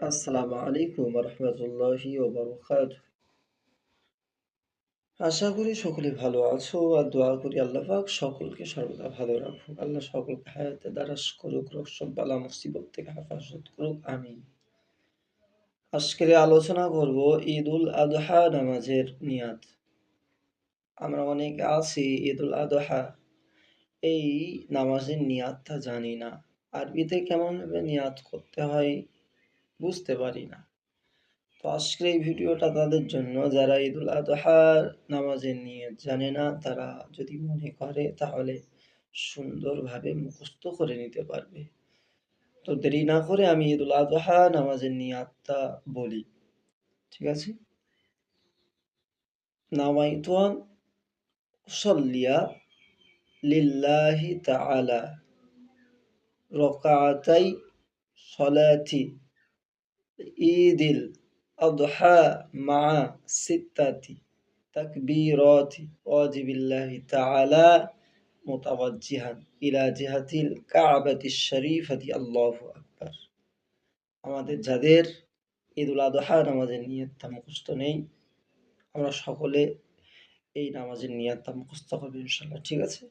আসসালামু আলাইকুম রহমতুল্লাহি আশা করি সকলে ভালো আছো আর দোয়া করি আল্লাহ পাক সকলকে সর্বদা ভালো রাখুক। আল্লাহ সকলকে হায়াতে দারাজ করুক মুসিবত থেকে হেফাজত করুক, আমিন। আজকের আলোচনা করব ঈদ উল আদহা নামাজের নিয়াত। আমরা অনেকে আছি ঈদ উল আদহা। এই নামাজের নিয়াতটা জানি না। আরবিতে কেমনভাবে নিয়াত করতে হয়? বুঝতে পারি না। তো আজকের এই ভিডিওটা তাদের জন্য, যারা ঈদ ঈদুল আদহার নামাজের নিয়ে জানে না, তারা যদি মনে করে, তাহলে সুন্দরভাবে মুখস্থ করে নিতে পারবে। তো দেরি না করে আমি ঈদ ঈদুল আদহা নামাজের নিয়াতটা বলি। ঠিক আছে? নামাইতুয়ান উসল্লিয়া লিল্লাহি তাআলা। রকাতাই সলাতি ঈদিল আদহা মা সিত্তাতি তাকবীরাতি ওয়াজিবিল্লাহি তাআলা মুতাওয়াজ্জিহান ইলা জিহাতিল কাবাতি শরীফাতি, আল্লাহু আকবার। আমাদের যাদের ঈদুল আদহা নামাজের নিয়তটা মুখস্থ নেই, আমরা সকলে এই নামাজের নিয়তটা মুখস্থ করব ইনশাল্লাহ ঠিক আছে?